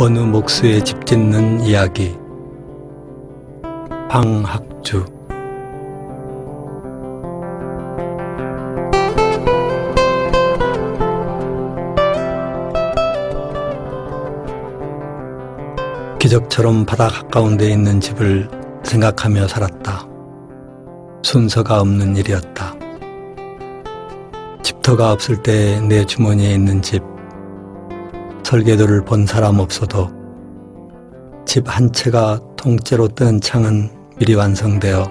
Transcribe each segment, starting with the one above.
어느 목수의 집 짓는 이야기 방학주 기적처럼 바다 가까운 데 있는 집을 생각하며 살았다. 순서가 없는 일이었다. 집터가 없을 때 내 주머니에 있는 집, 설계도를 본 사람 없어도 집 한 채가 통째로 뜬 창은 미리 완성되어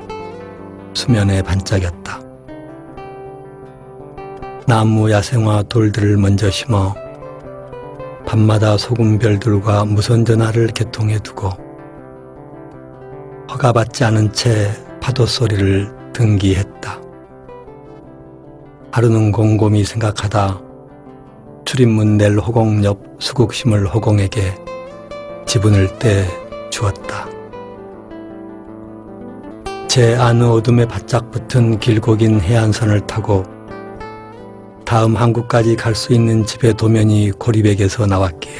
수면에 반짝였다. 나무 야생화 돌들을 먼저 심어 밤마다 소금별들과 무선 전화를 개통해 두고 허가받지 않은 채 파도 소리를 등기했다. 하루는 곰곰이 생각하다 출입문 낼 호공 옆 수국심을 호공에게 지분을 떼 주었다. 제 안의 어둠에 바짝 붙은 길고 긴 해안선을 타고 다음 항구까지 갈 수 있는 집의 도면이 고리백에서 나왔기에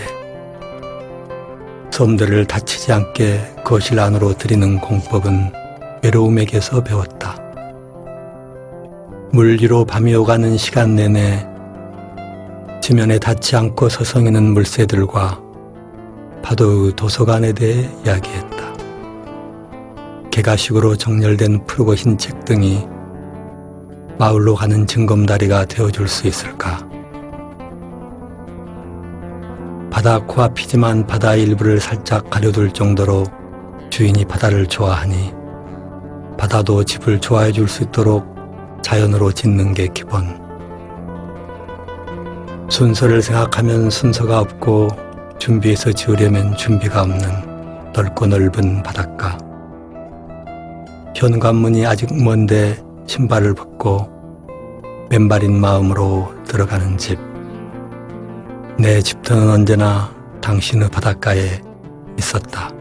섬들을 다치지 않게 거실 안으로 들이는 공법은 외로움에게서 배웠다. 물 위로 밤이 오가는 시간 내내 지면에 닿지 않고 서성이는 물새들과 파도의 도서관에 대해 이야기했다. 개가식으로 정렬된 푸르고 흰 책 등이 마을로 가는 징검다리가 되어줄 수 있을까? 바다 코앞이지만 바다 일부를 살짝 가려둘 정도로 주인이 바다를 좋아하니 바다도 집을 좋아해 줄 수 있도록 자연으로 짓는 게 기본. 순서를 생각하면 순서가 없고 준비해서 지으려면 준비가 없는 넓고 넓은 바닷가. 현관문이 아직 먼데 신발을 벗고 맨발인 마음으로 들어가는 집. 내 집터는 언제나 당신의 바닷가에 있었다.